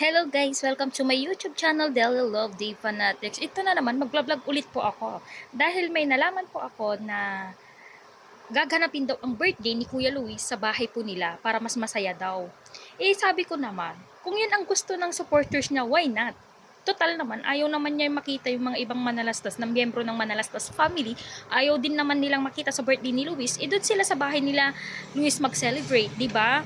Hello guys! Welcome to my YouTube channel, Deli Love Day Fanatics. Ito na naman, magbablog ulit po ako. Dahil may nalaman po ako na gaganapin daw ang birthday ni Kuya Luis sa bahay po nila para mas masaya daw. Eh sabi ko naman, kung yun ang gusto ng supporters niya, why not? Total naman, ayaw naman niya makita yung mga ibang manalastas na miyembro ng manalastas family. Ayaw din naman nilang makita sa birthday ni Luis. Eh sila sa bahay nila, Luis mag-celebrate, di ba?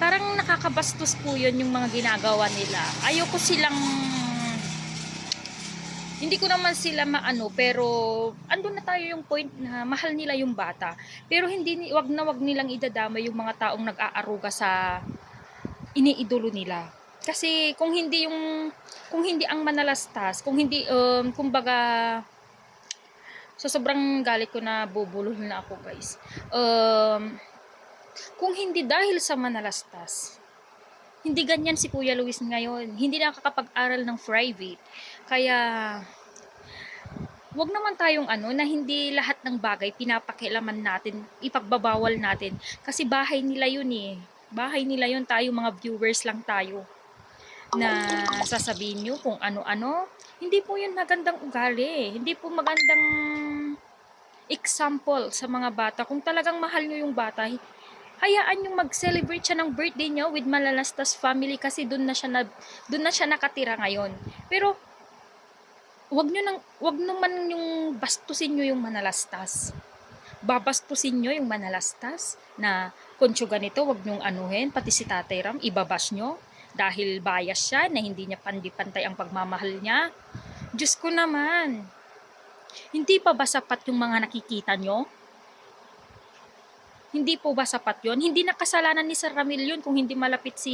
Parang nakakabastos po yun yung mga ginagawa nila. Ayoko silang hindi ko naman sila maano pero andun na tayo yung point na mahal nila yung bata. Pero hindi wag na wag nilang idadama yung mga taong nag-aaruga sa iniidolo nila. Kasi kung hindi yung kung hindi ang manalastas, kung hindi um, kumbaga so sobrang galit ko na bubulol na ako guys. Um, kung hindi dahil sa manalastas, hindi ganyan si Kuya Luis ngayon. Hindi nakakapag-aral ng private. Kaya, wag naman tayong ano, na hindi lahat ng bagay pinapakialaman natin, ipagbabawal natin. Kasi bahay nila yun eh. Bahay nila yun, tayo mga viewers lang tayo. Na sasabihin nyo kung ano-ano. Hindi po yun magandang ugali. Hindi po magandang example sa mga bata. Kung talagang mahal nyo yung bata, hayaan yung mag-celebrate siya ng birthday niya with Malalastas family kasi doon na siya na doon na siya nakatira ngayon. Pero wag niyo nang wag naman yung bastusin niyo yung Manalastas. Babastusin niyo yung Manalastas na konsyuga nito, wag niyong anuhin, pati si Tatay Ram, ibabas niyo dahil bias siya na hindi niya pandi-pantay ang pagmamahal niya. Diyos ko naman. Hindi pa ba sapat yung mga nakikita nyo? Hindi po ba sapat yon? Hindi na kasalanan ni Sir Ramil yun kung hindi malapit si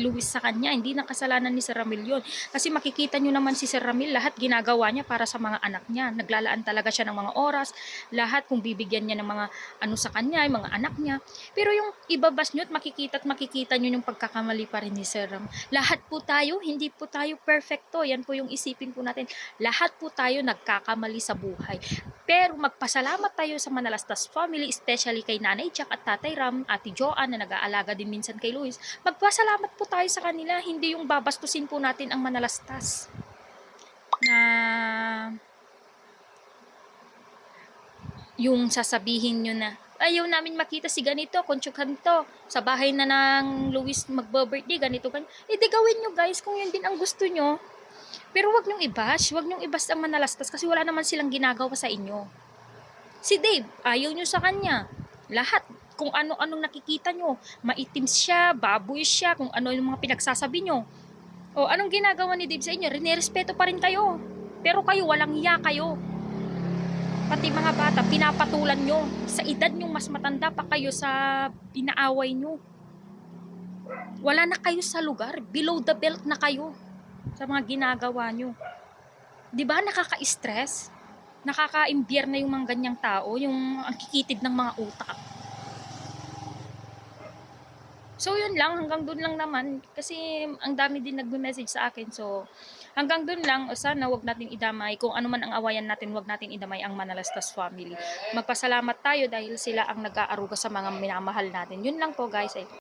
Luis sa kanya. Hindi na kasalanan ni Sir Ramil yun. Kasi makikita nyo naman si Sir Ramil, lahat ginagawa niya para sa mga anak niya. Naglalaan talaga siya ng mga oras. Lahat kung bibigyan niya ng mga ano sa kanya, yung mga anak niya. Pero yung ibabas nyo at makikita at makikita nyo yung pagkakamali pa rin ni Sir Ram. Lahat po tayo, hindi po tayo perfecto. Yan po yung isipin po natin. Lahat po tayo nagkakamali sa buhay. Pero magpasalamat tayo sa Manalastas family, especially kay Nanay Jack at Tatay Ram, Ate Joanne na nag-aalaga din minsan kay Luis. Magpasalamat po tayo sa kanila, hindi yung babastusin po natin ang Manalastas. Na yung sasabihin nyo na ayaw namin makita si ganito, konsyuk ganito, sa bahay na ng Luis magbo-birthday, ganito, ganito. Eh, di gawin nyo guys kung yun din ang gusto nyo. Pero wag nyong i-bash, wag nyong i-bash ang manalastas kasi wala naman silang ginagawa sa inyo. Si Dave, ayaw nyo sa kanya. Lahat, kung ano-anong nakikita nyo, maitim siya, baboy siya, kung ano yung mga pinagsasabi nyo. O, anong ginagawa ni Dave sa inyo? Rinirespeto pa rin kayo. Pero kayo, walang hiya kayo. Pati mga bata, pinapatulan nyo. Sa edad nyo, mas matanda pa kayo sa inaaway nyo. Wala na kayo sa lugar. Below the belt na kayo sa mga ginagawa nyo. Di ba nakaka-stress? Nakaka-imbier na yung mga ganyang tao, yung ang kikitid ng mga utak. So yun lang, hanggang dun lang naman. Kasi ang dami din nagme-message sa akin. So hanggang dun lang, o sana wag natin idamay. Kung ano man ang awayan natin, wag natin idamay ang Manalastas family. Magpasalamat tayo dahil sila ang nag-aaruga sa mga minamahal natin. Yun lang po guys. Eh.